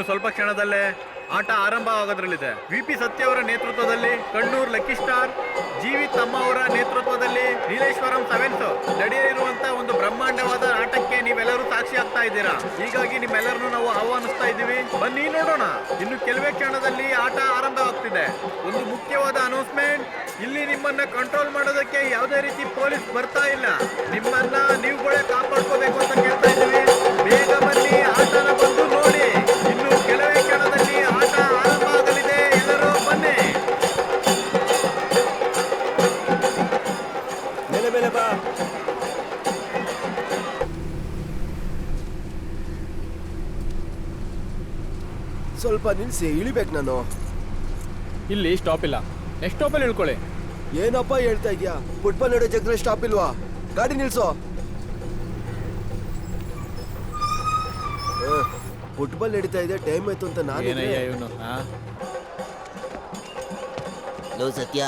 ಇನ್ನು ಸ್ವಲ್ಪ ಕ್ಷಣದಲ್ಲೇ ಆಟ ಆರಂಭ ಆಗೋದ್ರಲ್ಲಿದೆ. ವಿ ಪಿ ಸತ್ಯ ಅವರ ನೇತೃತ್ವದಲ್ಲಿ ಕಣ್ಣೂರ್ ಲಕ್ಕಿ ಸ್ಟಾರ್ ಜೀವಿ ತಮ್ಮ ಅವರ ನೇತೃತ್ವದಲ್ಲಿ ನೀಲೇಶ್ವರಂ ಸೆವೆನ್ತ್ ನಡೆಯಲಿರುವಂತಹ ಒಂದು ಬ್ರಹ್ಮಾಂಡವಾದ ಆಟಕ್ಕೆ ನೀವೆಲ್ಲರೂ ಸಾಕ್ಷಿ ಆಗ್ತಾ ಇದ್ದೀರಾ? ಹೀಗಾಗಿ ನಿಮ್ಮೆಲ್ಲರನ್ನು ನಾವು ಆಹ್ವಾನಿಸ್ತಾ ಇದ್ದೀವಿ. ಬನ್ನಿ ನೋಡೋಣ. ಇನ್ನು ಕೆಲವೇ ಕ್ಷಣದಲ್ಲಿ ಆಟ ಆರಂಭವಾಗ್ತಿದೆ. ಒಂದು ಮುಖ್ಯವಾದ ಅನೌನ್ಸ್ಮೆಂಟ್ ಇಲ್ಲಿ ನಿಮ್ಮನ್ನ ಕಂಟ್ರೋಲ್ ಮಾಡೋದಕ್ಕೆ ಯಾವುದೇ ರೀತಿ ಪೊಲೀಸ್ ಬರ್ತಾ ಇಲ್ಲ. ನಿಮ್ಮನ್ನ ನೀವುಗಳೇ ಕಾಪಾಡ್ಕೋಬೇಕು ಅಂತ ಕೇಳ್ತಾ ಇದ್ದೀವಿ. ಸ್ವಲ್ಪ ನಿಲ್ಸಿ ಇಳಿಬೇಕು ನಾನು. ಇಲ್ಲಿ ಸ್ಟಾಪ್ ಇಲ್ಲ. ನೆಕ್ಸ್ಟ್ ಸ್ಟಾಪಲ್ಲಿ ಇಳ್ಕೊಳ್ಳಿ. ಏನಪ್ಪ ಹೇಳ್ತಾ ಇದೆಯಾ ಫುಟ್ಬಾಲ್ ನಡೆಯೋ ಜಗದಲ್ಲಿ ಸ್ಟಾಪ್ ಇಲ್ವಾ? ಗಾಡಿ ನಿಲ್ಸೋ. ಫುಟ್ಬಾಲ್ ನಡೀತಾ ಇದೆ ಟೈಮ್ ಆಯ್ತು ಅಂತ ನಾನು ಏನಯ್ಯ ಇವನು ಲೋ ಸತ್ಯ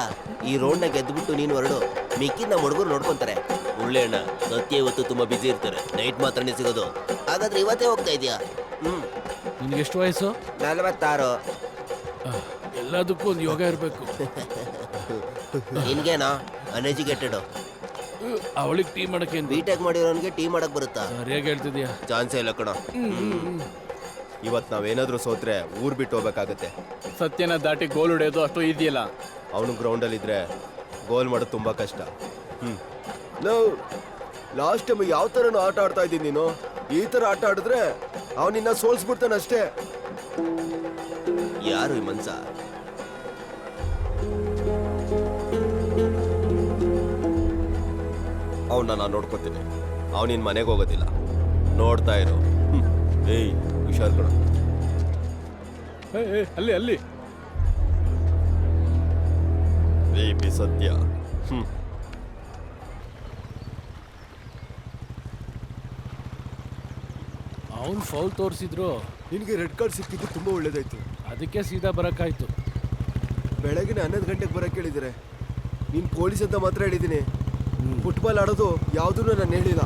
ಈ ರೋಡ್ನ ಗೆದ್ಬಿಟ್ಟು ನೀನು ಹೊರಡು. ಮಿಕ್ಕಿ ನಮ್ಮ ಹುಡುಗರು ನೋಡ್ಕೊಂತಾರೆ. ಒಳ್ಳೆ ಅಣ್ಣ ಸತ್ಯ ಇವತ್ತು ತುಂಬಾ ಬಿಸಿ ಇರ್ತಾರೆ. ನೈಟ್ ಮಾತ್ರನೇ ಸಿಗೋದು. ಹಾಗಾದ್ರೆ ಇವತ್ತೇ ಹೋಗ್ತಾ ಇದೀಯಾ? ನಿನ್ಗೆ ಎಷ್ಟು ವಯಸ್ಸು? ನಲವತ್ತಾರು. ಎಲ್ಲದಕ್ಕೂ ಒಂದು ಯೋಗ ಇರಬೇಕು. ನಿನ್ಗೇನಾ? ಅನ್ಎಜುಕೇಟೆಡ್ ಅವಳಿಗೆ ಟೀ ಮಾಡಕ್ಕೆ ಬಿ ಟೆಕ್ ಮಾಡಿರೋನ್ಗೆ ಟೀ ಮಾಡಕ್ ಬರುತ್ತಾ? ಸರಿಯಾಗಿ ಹೇಳ್ತಿದ್ಯಾ? ಚಾನ್ಸೇ ಇಲ್ಲ ಕಣ. ಇವತ್ತು ನಾವೇನಾದ್ರೂ ಸೋತ್ರೆ ಊರ್ ಬಿಟ್ಟು ಹೋಗ್ಬೇಕಾಗತ್ತೆ. ಸತ್ಯನ ದಾಟಿ ಗೋಲ್ ಹೊಡೆಯೋದು ಅಷ್ಟು ಇದೆಯಲ್ಲ ಅವನು ಅವನು ಗ್ರೌಂಡಲ್ಲಿ ಇದ್ರೆ ಗೋಲ್ ಮಾಡೋದು ತುಂಬಾ ಕಷ್ಟ. ಹ್ಮ್. ಲಾಸ್ಟ್ ಟೈಮ್ ಯಾವ ಥರನೂ ಆಟ ಆಡ್ತಾ ಇದ್ದೀನಿ ನೀನು? ಈ ಥರ ಆಟ ಆಡಿದ್ರೆ ಅವನಿನ್ನ ಸೋಲ್ಸ್ಬಿಡ್ತಾನೆ ಅಷ್ಟೇ. ಯಾರು ಈ ಮನ್ಸ? ಅವನ್ನ ನಾನು ನೋಡ್ಕೊತೀನಿ. ಅವನಿನ್ ಮನೆಗೆ ಹೋಗೋದಿಲ್ಲ. ನೋಡ್ತಾ ಇರು. ಹ್ಮ್. ಏಯ್ ಹುಷಾರ್ ಕಣ ಏ, ಏ, ಅಲ್ಲಿ ಅಲ್ಲಿ. ಪಿ ಸತ್ಯ. ಹ್ಮ್. ಅವನು ಫೌಲ್ ತೋರಿಸಿದ್ರು. ನಿನಗೆ ರೆಡ್ ಕಾರ್ಡ್ ಸಿಕ್ಕಿದ್ದು ತುಂಬ ಒಳ್ಳೇದಾಯ್ತು. ಅದಕ್ಕೆ ಸೀದಾ ಬರೋಕ್ಕಾಯ್ತು. ಬೆಳಗಿನ ಹನ್ನೊಂದು ಗಂಟೆಗೆ ಬರಕ್ಕೆ ಹೇಳಿದರೆ. ನೀನು ಪೊಲೀಸ್ ಅಂತ ಮಾತ್ರ ಹೇಳಿದ್ದೀನಿ ಫುಟ್ಬಾಲ್ ಆಡೋದು ಯಾವುದೂ ನಾನು ಹೇಳಿಲ್ಲ.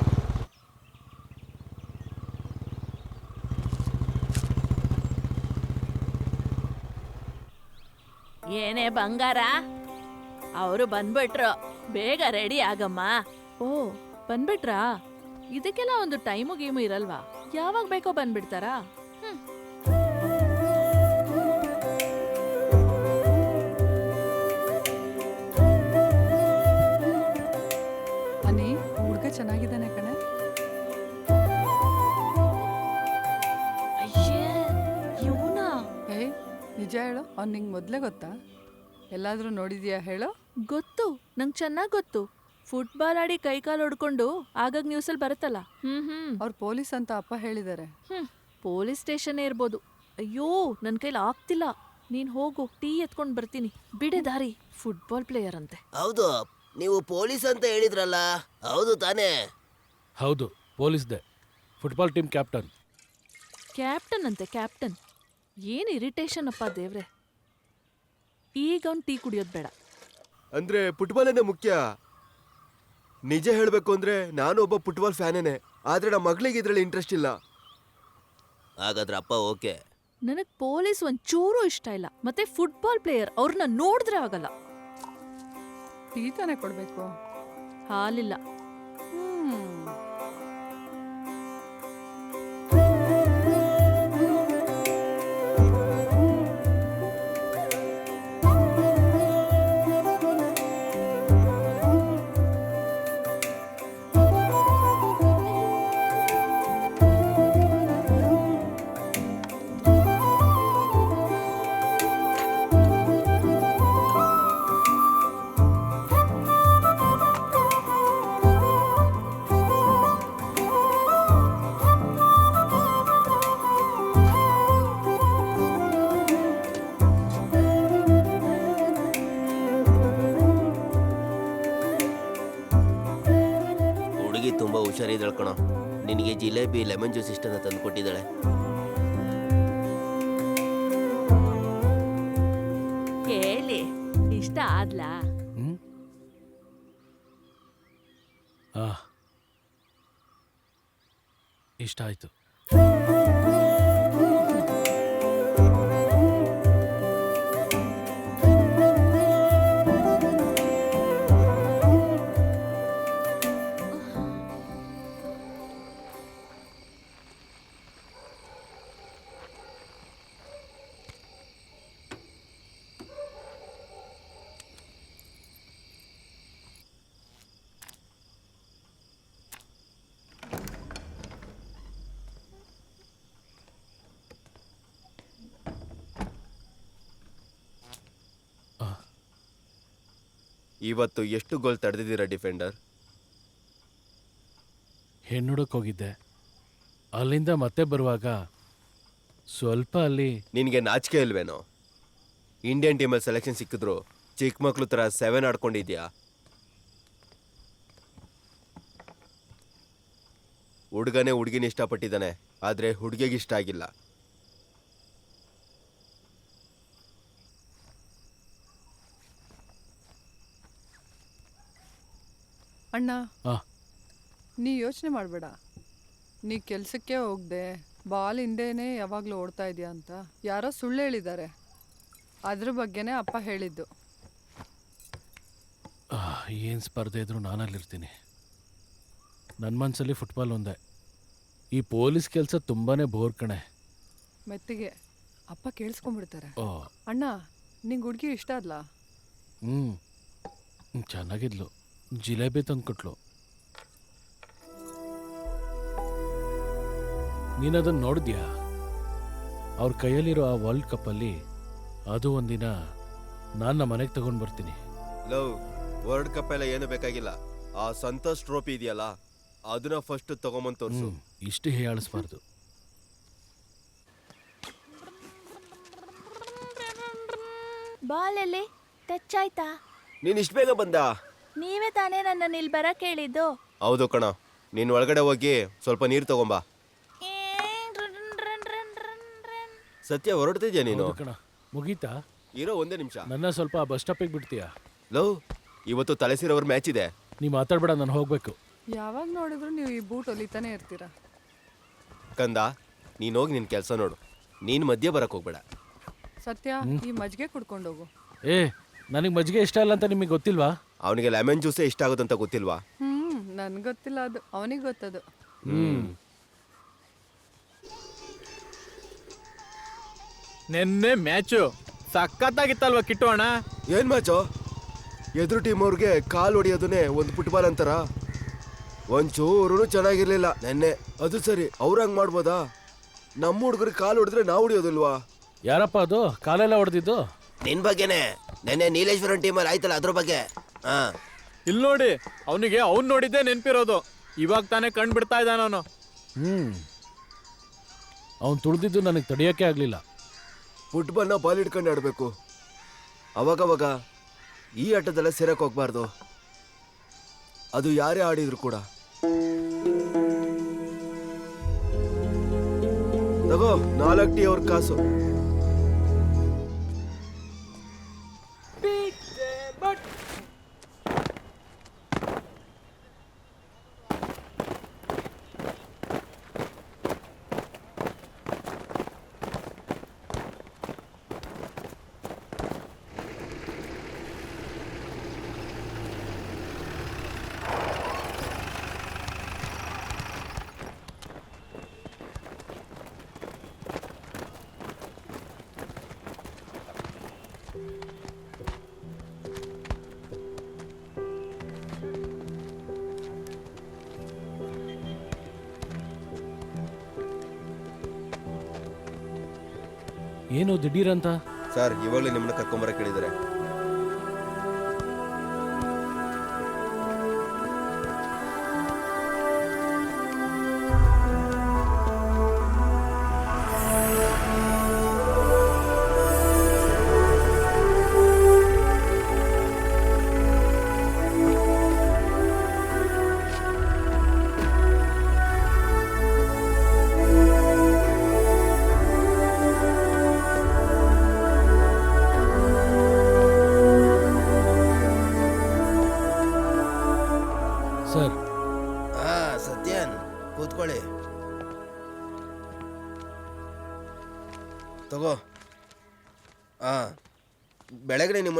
ಏನೇ ಬಂಗಾರ? ಅವರು ಬಂದ್ಬಿಟ್ರು. ಬೇಗ ರೆಡಿ ಆಗಮ್ಮ. ಓ ಬಂದ್ಬಿಟ್ರಾ? ಇದಕ್ಕೆಲ್ಲ ಒಂದು ಟೈಮು ಗೇಮು ಇರಲ್ವಾ? ಯಾವಾಗ ಬೇಕೋ ಬಂದ್ಬಿಡ್ತಾರಾ? ಹ್ಮ್. ಅನಿ ಹುಡುಗ ಚೆನ್ನಾಗಿದ್ದಾನೆ ಕಣೆ. ಅಯ್ಯೇ ಇವನಾ? ಏ ನಿಜ ಹೇಳು ಅವ್ನು ನಿಂಗೆ ಮೊದಲೇ ಗೊತ್ತಾ? ಎಲ್ಲಾದರೂ ನೋಡಿದ್ಯಾ ಹೇಳು? ಗೊತ್ತು ನಂಗೆ ಚೆನ್ನಾಗಿ ಗೊತ್ತು. ಫುಟ್ಬಾಲ್ ಆಡಿ ಕೈಕಾಲು ಹೊಡ್ಕೊಂಡು ಆಗಾಗ ನ್ಯೂಸಲ್ಲಿ ಬರುತ್ತಲ್ಲ? ಹ್ಮ್ ಹ್ಮ್. ಅವ್ರು ಪೊಲೀಸ್ ಅಂತ ಅಪ್ಪ ಹೇಳಿದ್ದಾರೆ ಹ್ಮ್. ಪೊಲೀಸ್ ಸ್ಟೇಷನ್ ಇರ್ಬೋದು ಅಯ್ಯೋ ನನ್ನ ಕೈಲಿ ಆಗ್ತಿಲ್ಲ. ನೀನ್ ಹೋಗು ಟೀ ಎತ್ಕೊಂಡು ಬರ್ತೀನಿ. ಬಿಡೆ ದಾರಿ ಫುಟ್ಬಾಲ್ ಪ್ಲೇಯರ್ ಅಂತೆ. ಹೌದು ನೀವು ಪೊಲೀಸ್ ಅಂತ ಹೇಳಿದ್ರಲ್ಲ ಹೌದು ತಾನೇ. ಹೌದು police they football team captain. Captain ಅಂತೆ ಕ್ಯಾಪ್ಟನ್. ಏನು ಇರಿಟೇಷನ್ ಅಪ್ಪ ದೇವ್ರೆ. ಈಗ ಅವ್ನು ಟೀ ಕುಡಿಯೋದು ಬೇಡ. ಅಂದ್ರೆ ಫುಟ್ಬಾಲ್ ಮುಖ್ಯ. ನಿಜ ಹೇಳಬೇಕು ಅಂದ್ರೆ ನಾನು ಒಬ್ಬ ಫುಟ್ಬಾಲ್ ಫ್ಯಾನೇನೆ ಆದ್ರೆ ನಮ್ಮ ಮಗಳಿಗೆ ಇದ್ರಲ್ಲಿ ಇಂಟ್ರೆಸ್ಟ್ ಇಲ್ಲ. ಹಾಗಾದ್ರೆ ಅಪ್ಪ ಓಕೆ. ನನಗೆ ಪೊಲೀಸ್ ಒಂದ್ ಚೂರು ಇಷ್ಟ ಇಲ್ಲ. ಮತ್ತೆ ಫುಟ್ಬಾಲ್ ಪ್ಲೇಯರ್ ಅವ್ರನ್ನ ನೋಡಿದ್ರೆ ಆಗಲ್ಲ. ಟೀ ತಾನೇ ಕೊಡಬೇಕು? ಹಾಲಿಲ್ಲ. ಹುಡುಗಿ ತುಂಬಾ ಹುಷಾರಿದ್ದಾಳೆ ಕಣೋ. ನಿನಗೆ ಜಿಲೇಬಿ ಲೆಮನ್ ಜ್ಯೂಸ್ ಇಷ್ಟ ತಂದು ಕೊಟ್ಟಿದ್ದಾಳೆ ಹೇಳಿ ಇಷ್ಟ ಆದ್ಲಾ? ಇಷ್ಟ ಆಯ್ತು. ಇವತ್ತು ಎಷ್ಟು ಗೋಲ್ ತಡೆದಿದ್ದೀರಾ ಡಿಫೆಂಡರ್? ಹೆಣ್ಣುಡಕ್ ಹೋಗಿದ್ದೆ. ಅಲ್ಲಿಂದ ಮತ್ತೆ ಬರುವಾಗ ಸ್ವಲ್ಪ ಅಲ್ಲಿ ನಿನಗೆ ನಾಚಿಕೆ ಇಲ್ವೇನೋ? ಇಂಡಿಯನ್ ಟೀಮಲ್ಲಿ ಸೆಲೆಕ್ಷನ್ ಸಿಕ್ಕಿದ್ರು ಚಿಕ್ಕ ಮಕ್ಳು ಥರ ಸೆವೆನ್ ಆಡ್ಕೊಂಡಿದ್ಯಾ? ಹುಡುಗನೇ ಹುಡುಗಿನ ಇಷ್ಟಪಟ್ಟಿದ್ದಾನೆ ಆದರೆ ಹುಡುಗಿಗೆ ಇಷ್ಟ ಆಗಿಲ್ಲ. ಅಣ್ಣ. ಆ, ನೀ ಯೋಚನೆ ಮಾಡಬೇಡ. ನೀ ಕೆಲಸಕ್ಕೆ ಹೋಗ್ದೆ ಬಾಲ್ ಹಿಂದೆನೇ ಯಾವಾಗಲೂ ಓಡ್ತಾ ಇದೆಯಾ ಅಂತ. ಯಾರೋ ಸುಳ್ಳು ಹೇಳಿದ್ದಾರೆ. ಅದ್ರ ಬಗ್ಗೆನೇ ಅಪ್ಪ ಹೇಳಿದ್ದು. ಏನು ಸ್ಪರ್ಧೆ ಇದ್ರು ನಾನಲ್ಲಿರ್ತೀನಿ. ನನ್ನ ಮನಸ್ಸಲ್ಲಿ ಫುಟ್ಬಾಲ್ ಒಂದೇ. ಈ ಪೊಲೀಸ್ ಕೆಲಸ ತುಂಬಾನೇ ಬೋರ್ ಕಣೆ. ಮೆತ್ತಿಗೆ. ಅಪ್ಪ ಕೇಳಿಸ್ಕೊಂಡ್ಬಿಡ್ತಾರೆ. ಓ ಅಣ್ಣ ನಿಂಗೆ ಹುಡುಗಿ ಇಷ್ಟ ಅಲ್ಲ ಹ್ಞೂ ಚೆನ್ನಾಗಿದ್ಲು. ಜಿಲೇಬಿ ತಂದ್ಕೊಟ್ಲು. ನೀನದನ್ನು ನೋಡಿದ್ಯಾ? ಅವ್ರ ಕೈಯಲ್ಲಿರೋ ಆ ವರ್ಲ್ಡ್ ಕಪ್ಪಲ್ಲಿ ಅದು ಒಂದಿನ ನಾನು ನಮ್ಮ ಮನೆಗೆ ತಗೊಂಡು ಬರ್ತೀನಿ. ಲವ್ ವರ್ಲ್ಡ್ ಕಪ್ ಎಲ್ಲ ಏನು ಬೇಕಾಗಿಲ್ಲ. ಆ ಸಂತೋಷ್ ಟ್ರೋಫಿ ಇದೆಯಲ್ಲ ಅದನ್ನ ಫಸ್ಟ್ ತಗೊಂಬಂದು ತೋರಿಸು. ಇಷ್ಟು ಹೇಳಿಸ್ಬಾರ್ದು ಬಾಲಲ್ಲಿ ಟಚ್ ಆಯ್ತಾ? ನೀನು ಇಷ್ಟು ಬೇಗ ಬಂದ? ನೀವೇ ತಾನೇ ನನ್ನನ್ನು ಇಲ್ಲಿ ಬರಕ್ಕೆ ಹೇಳಿದ್ದು ಹೌದು ಕಣ. ನೀನು ಒಳಗಡೆ ಹೋಗಿ ಸ್ವಲ್ಪ ನೀರು ತಗೊಂಬಾ. ಸತ್ಯ ಹೊರಡ್ತಿದ್ಯಾ ನೀನು? ಹೌದು ಕಣ. ಮುಗೀತಾ? ಇರೋ ಒಂದೇ ನಿಮಿಷ. ನನ್ನ ಸ್ವಲ್ಪ ಬಸ್ ಸ್ಟಾಪಿಗೆ ಬಿಡ್ತೀಯಾ? ಲವ್ ಇವತ್ತು ತಲೆಸಿರೋರ್ ಮ್ಯಾಚ್ ಇದೆ. ನೀ ಮಾತಾಡ್ಬೇಡ ನಾನು ಹೋಗ್ಬೇಕು. ಯಾವಾಗ ನೋಡಿದ್ರು ನೀವು ಈ ಬೂಟ್ ಹೊಲಿತಾನೆ ಇರ್ತೀರಾ? ಕಂದ ನೀನು ಹೋಗಿ ನಿನ್ನ ಕೆಲಸ ನೋಡು. ನೀನು ಮಧ್ಯೆ ಬರಕ್ಕೆ ಹೋಗ್ಬೇಡ. ಸತ್ಯ ಈ ಮಜ್ಜಿಗೆ ಕುಡ್ಕೊಂಡು ಹೋಗು. ಏ ನನಗೆ ಮಜ್ಜಿಗೆ ಇಷ್ಟ ಇಲ್ಲ ಅಂತ ನಿಮಗೆ ಗೊತ್ತಿಲ್ವಾ? ಅವನಿಗೆ ಲೆಮನ್ ಜ್ಯೂಸೇ ಇಷ್ಟ ಆಗುತ್ತಂತ ಗೊತ್ತಿಲ್ವಾ? ಹ್ಮ್ ನನ್ಗೆ ಗೊತ್ತಿಲ್ಲ ಅದು. ಅವನಿಗೆ ಗೊತ್ತದು. ಹ್ಮ್. ನಿನ್ನೆ ಮ್ಯಾಚು ಸಖತ್ತಾಗಿತ್ತಲ್ವಾ ಕಿಟ್ಟು ಅಣ್ಣ? ಏನ್ ಮ್ಯಾಚು? ಎದುರು ಟೀಮ್ ಅವ್ರಿಗೆ ಕಾಲ್ ಹೊಡಿಯೋದನ್ನೇ ಒಂದು ಫುಟ್ಬಾಲ್ ಅಂತಾರ? ಒಂಚೂರು ಚೆನ್ನಾಗಿರ್ಲಿಲ್ಲ ನೆನ್ನೆ. ಅದು ಸರಿ ಅವ್ರ ಹಂಗ್ ಮಾಡ್ಬೋದಾ? ನಮ್ಮ ಹುಡುಗರಿಗೆ ಕಾಲ್ ಹೊಡೆದ್ರೆ ನಾವು ಹೊಡಿಯೋದಿಲ್ವಾ? ಯಾರಪ್ಪ ಅದು? ಕಾಲೆಲ್ಲ ಹೊಡೆದಿದ್ದು? ನಿನ್ ಬಗ್ಗೆನೆ. ನೆನ್ನೆ ನೀಲೇಶ್ವರನ್ ಟೀಮಲ್ಲಿ ಆಯ್ತಲ್ಲ ಅದ್ರ ಬಗ್ಗೆ. ಹಾ. ಇಲ್ಲಿ ನೋಡಿ ಅವನಿಗೆ ಅವ್ನ್ ನೋಡಿದ್ದೆ ನೆನ್ಪಿರೋದು. ಇವಾಗ ತಾನೇ ಕಂಡು ಬಿಡ್ತಾ ಇದ್ದಾನ ಅವನು. ಹ್ಮ್. ಅವ್ನು ತುಳಿದಿದ್ದು ನನಗೆ ತಡೆಯೋಕ್ಕೆ ಆಗಲಿಲ್ಲ. ಫುಟ್ಬಾಲ್ನ ಬಾಲ್ ಹಿಡ್ಕೊಂಡು ಆಡಬೇಕು. ಅವಾಗವಾಗ ಈ ಆಟದಲ್ಲ ಸೇರಕ್ಕೆ ಹೋಗ್ಬಾರ್ದು. ಅದು ಯಾರೇ ಆಡಿದ್ರು ಕೂಡ. ತಗೋ ನಾಲ್ಕು ಟಿ ಅವ್ರ ಕಾಸು. ಏನು ದಿಢೀರಂತ ಸರ್ ಇವಾಗಲೇ ನಿಮ್ಮನ್ನ ಕರ್ಕೊಂಬರಕ್ಕೆ ಹೇಳಿದ್ದಾರೆ.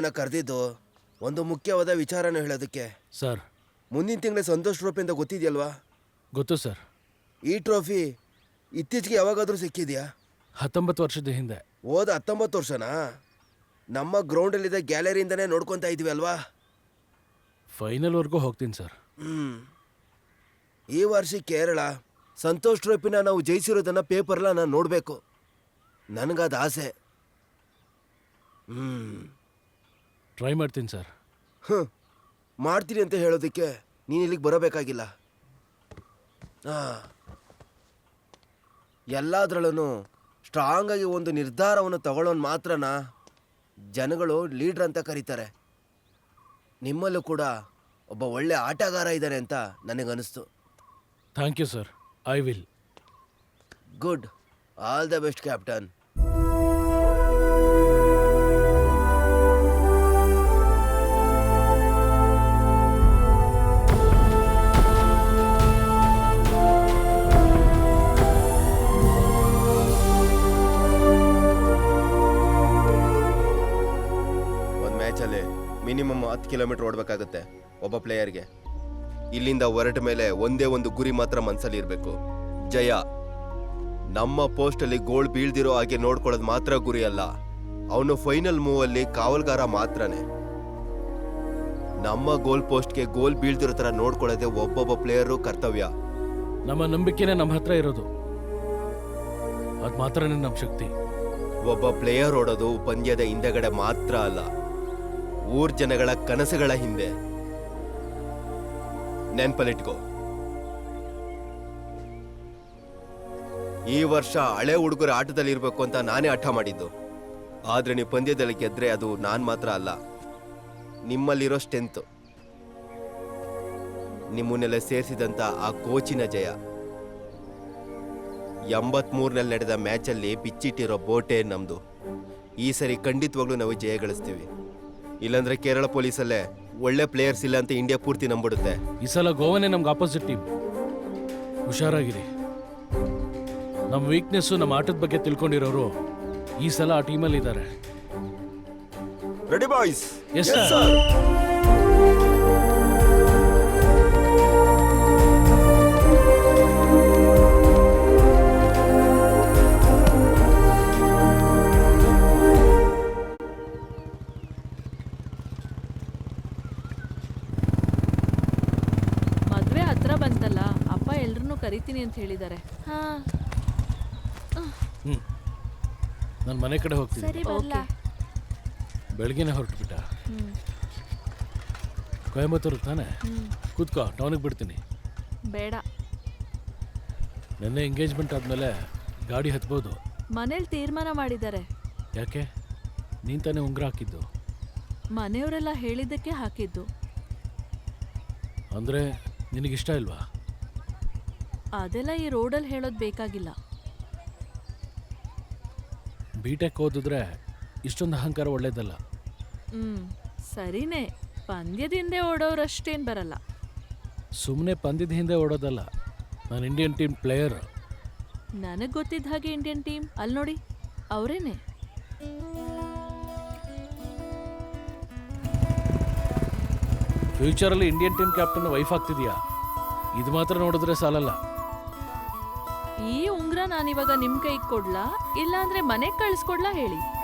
ನಿಮ್ಮನ್ನ ಕರೆದಿದ್ದು ಒಂದು ಮುಖ್ಯವಾದ ವಿಚಾರನ ಹೇಳೋದಕ್ಕೆ. ಸರ್. ಮುಂದಿನ ತಿಂಗಳ ಸಂತೋಷ್ ಟ್ರೋಫಿ ಅಂತ ಗೊತ್ತಿದೆಯಲ್ವಾ? ಗೊತ್ತು ಸರ್. ಈ ಟ್ರೋಫಿ ಇತ್ತೀಚೆಗೆ ಯಾವಾಗಾದರೂ ಸಿಕ್ಕಿದೆಯಾ? ಹತ್ತೊಂಬತ್ತು ವರ್ಷದ ಹಿಂದೆ. ಹೋದ ಹತ್ತೊಂಬತ್ತು ವರ್ಷನಾ? ನಮ್ಮ ಗ್ರೌಂಡಲ್ಲಿದ್ದ ಗ್ಯಾಲರಿಯಿಂದನೇ ನೋಡ್ಕೊತಾ ಇದ್ವಿ ಅಲ್ವಾ? ಫೈನಲ್ವರೆಗೂ ಹೋಗ್ತೀನಿ ಸರ್. ಹ್ಞೂ ಈ ವರ್ಷ ಕೇರಳ ಸಂತೋಷ್ ಟ್ರೋಫಿನ ನಾವು ಜಯಿಸಿರೋದನ್ನು ಪೇಪರ್ಲ ನಾನು ನೋಡಬೇಕು. ನನಗದು ಆಸೆ. ಹ್ಮ್. ಟ್ರೈ ಮಾಡ್ತೀನಿ ಸರ್ ಹ್ಞೂ ಮಾಡ್ತೀನಿ ಅಂತ ಹೇಳೋದಕ್ಕೆ ನೀನು ಇಲ್ಲಿಗೆ ಬರಬೇಕಾಗಿಲ್ಲ. ಹಾಂ ಎಲ್ಲದರಲ್ಲೂ ಸ್ಟ್ರಾಂಗ್ ಆಗಿ ಒಂದು ನಿರ್ಧಾರವನ್ನು ತಗೊಳ್ಳೋನು ಮಾತ್ರನಾ ಜನಗಳು ಲೀಡ್ರ್ ಅಂತ ಕರೀತಾರೆ. ನಿಮ್ಮಲ್ಲೂ ಕೂಡ ಒಬ್ಬ ಒಳ್ಳೆ ಆಟಗಾರ ಇದ್ದಾರೆ ಅಂತ ನನಗನ್ನಿಸ್ತು. Thank you sir I will good all the best captain ಹತ್ತು ಕಿಲೋಮೀಟರ್ ಓಡಬೇಕಾಗುತ್ತೆ ಒಬ್ಬ ಪ್ಲೇಯರ್ಗೆ. ಇಲ್ಲಿಂದ ಹೊರಟ ಮೇಲೆ ಒಂದೇ ಒಂದು ಗುರಿ ಮಾತ್ರ ಮನಸ್ಸಲ್ಲಿ ಇರಬೇಕು. ಜಯ. ನಮ್ಮ ಪೋಸ್ಟ್ ಅಲ್ಲಿ ಗೋಲ್ ಬೀಳ್ದಿರೋ ಹಾಗೆ ನೋಡ್ಕೊಳ್ಳೋದು ಮಾತ್ರ ಗುರಿ ಅಲ್ಲ. ಅವನು ಫೈನಲ್ ಮೂವ್ ಅಲ್ಲಿ ಕಾವಲ್ಗಾರ ಮಾತ್ರನೇ. ನಮ್ಮ ಗೋಲ್ ಪೋಸ್ಟ್ಗೆ ಗೋಲ್ ಬೀಳ್ದಿರೋ ತರ ನೋಡ್ಕೊಳ್ಳೋದೇ ಒಬ್ಬೊಬ್ಬ ಪ್ಲೇಯರು ಕರ್ತವ್ಯ. ನಮ್ಮ ನಂಬಿಕೆನೇ ನಮ್ಮ ಹತ್ರ ಇರೋದು. ಅದು ಮಾತ್ರನೇ ನಮ್ಮ ಶಕ್ತಿ. ಒಬ್ಬ ಪ್ಲೇಯರ್ ಓಡೋದು ಪಂದ್ಯದ ಹಿಂದೆಗಡೆ ಮಾತ್ರ ಅಲ್ಲ. ಊರ್ ಜನಗಳ ಕನಸುಗಳ ಹಿಂದೆ. ನೆನ್ಪಲಿಟ್ಕೋ ಈ ವರ್ಷ ಹಳೆ ಹುಡುಗರ ಆಟದಲ್ಲಿ ಇರಬೇಕು ಅಂತ ನಾನೇ ಹಠ ಮಾಡಿದ್ದು. ಆದ್ರೆ ನೀವು ಪಂದ್ಯದಲ್ಲಿ ಗೆದ್ರೆ ಅದು ನಾನ್ ಮಾತ್ರ ಅಲ್ಲ. ನಿಮ್ಮಲ್ಲಿರೋ ಸ್ಟ್ರೆಂತ್. ನಿಮ್ಮನ್ನೆಲ್ಲ ಸೇರಿಸಿದಂತ ಆ ಕೋಚಿನ ಜಯ. ಎಂಬತ್ಮೂರನಲ್ಲಿ ನಡೆದ ಮ್ಯಾಚಲ್ಲಿ ಬಿಚ್ಚಿಟ್ಟಿರೋ ಬೋಟೆ ನಮ್ದು. ಈ ಸರಿ ಖಂಡಿತವಾಗ್ಲೂ ನಾವು ಜಯ ಗಳಿಸ್ತೀವಿ. ಇಲ್ಲಾಂದ್ರೆ ಕೇರಳ ಪೊಲೀಸಲ್ಲೇ ಒಳ್ಳೆ ಪ್ಲೇಯರ್ಸ್ ಇಲ್ಲ ಅಂತ ಇಂಡಿಯಾ ಪೂರ್ತಿ ನಂಬಿಡುತ್ತೆ. ಈ ಸಲ ಗೋವಾನೇ ನಮ್ಗೆ ಆಪೋಸಿಟ್ ಟೀಮ್ ಹುಷಾರಾಗಿರಿ. ನಮ್ಮ ವೀಕ್ನೆಸ್ಸು ನಮ್ಮ ಆಟದ ಬಗ್ಗೆ ತಿಳ್ಕೊಂಡಿರೋರು ಈ ಸಲ ಆ ಟೀಮಲ್ಲಿ ಇದ್ದಾರೆ ರೆಡಿ ಬಾಯ್ಸ್ ಎಸ್ ಸರ್ ಹೇಳಿದ್ದಾರೆ. ಹ್ಮ್. ಹ್ಞೂ ನಾನು ಮನೆ ಕಡೆ ಹೋಗ್ತೀನಿ. ಸರಿ ಬರ್ಲಾ. ಬೆಳಗ್ಗೆನೆ ಹೊರಟುಬಿಟ್ಟ. ಹ್ಮ್. ಕೊಯಂಬತ್ತೂರು ತಾನೆ? ಕೂತ್ಕೋ ಟೌನಿಗೆ ಬಿಡ್ತೀನಿ. ಬೇಡ. ನೆನ್ನೆ ಎಂಗೇಜ್ಮೆಂಟ್ ಆದಮೇಲೆ ಗಾಡಿ ಹತ್ಬೋದು. ಮನೇಲಿ ತೀರ್ಮಾನ ಮಾಡಿದ್ದಾರೆ. ಯಾಕೆ? ನೀನ್ ತಾನೇ ಉಂಗುರ ಹಾಕಿದ್ದು. ಮನೆಯವರೆಲ್ಲ ಹೇಳಿದ್ದಕ್ಕೆ ಹಾಕಿದ್ದು. ಅಂದ್ರೆ ನಿನಗಿಷ್ಟ ಇಲ್ವಾ? ಅದೆಲ್ಲ ಈ ರೋಡಲ್ಲಿ ಹೇಳೋದು ಬೇಕಾಗಿಲ್ಲ. ಬಿ ಟೆಕ್ ಓದಿದ್ರೆ ಇಷ್ಟೊಂದು ಅಹಂಕಾರ ಒಳ್ಳೇದಲ್ಲ? ಹ್ಮ್ ಸರಿನೇ. ಓಡೋರು ಓಡೋರಷ್ಟೇನ್ ಬರಲ್ಲ. ಸುಮ್ಮನೆ ಪಂದ್ಯದ ಹಿಂದೆ ಓಡೋದಲ್ಲ ನಾನು ಇಂಡಿಯನ್ ಟೀಮ್ ಪ್ಲೇಯರ್ ನನಗೆ ಗೊತ್ತಿದ್ದ ಹಾಗೆ ಇಂಡಿಯನ್ ಟೀಮ್ ಅಲ್ಲಿ ನೋಡಿ ಅವರೇನೆ. ಫ್ಯೂಚರಲ್ಲಿ ಇಂಡಿಯನ್ ಟೀಮ್ ಕ್ಯಾಪ್ಟನ್ ವೈಫ್ ಆಗ್ತಿದ್ಯಾ? ಇದು ಮಾತ್ರ ನೋಡಿದ್ರೆ ಸಾಲಲ್ಲ. ನಾನಿವಾಗ ನಿಮ್ ಕೈಗೆ ಕೊಡ್ಲಾ? ಇಲ್ಲಾಂದ್ರೆ ಮನೆಗ್ ಕಳಿಸ್ಕೊಡ್ಲಾ ಹೇಳಿ.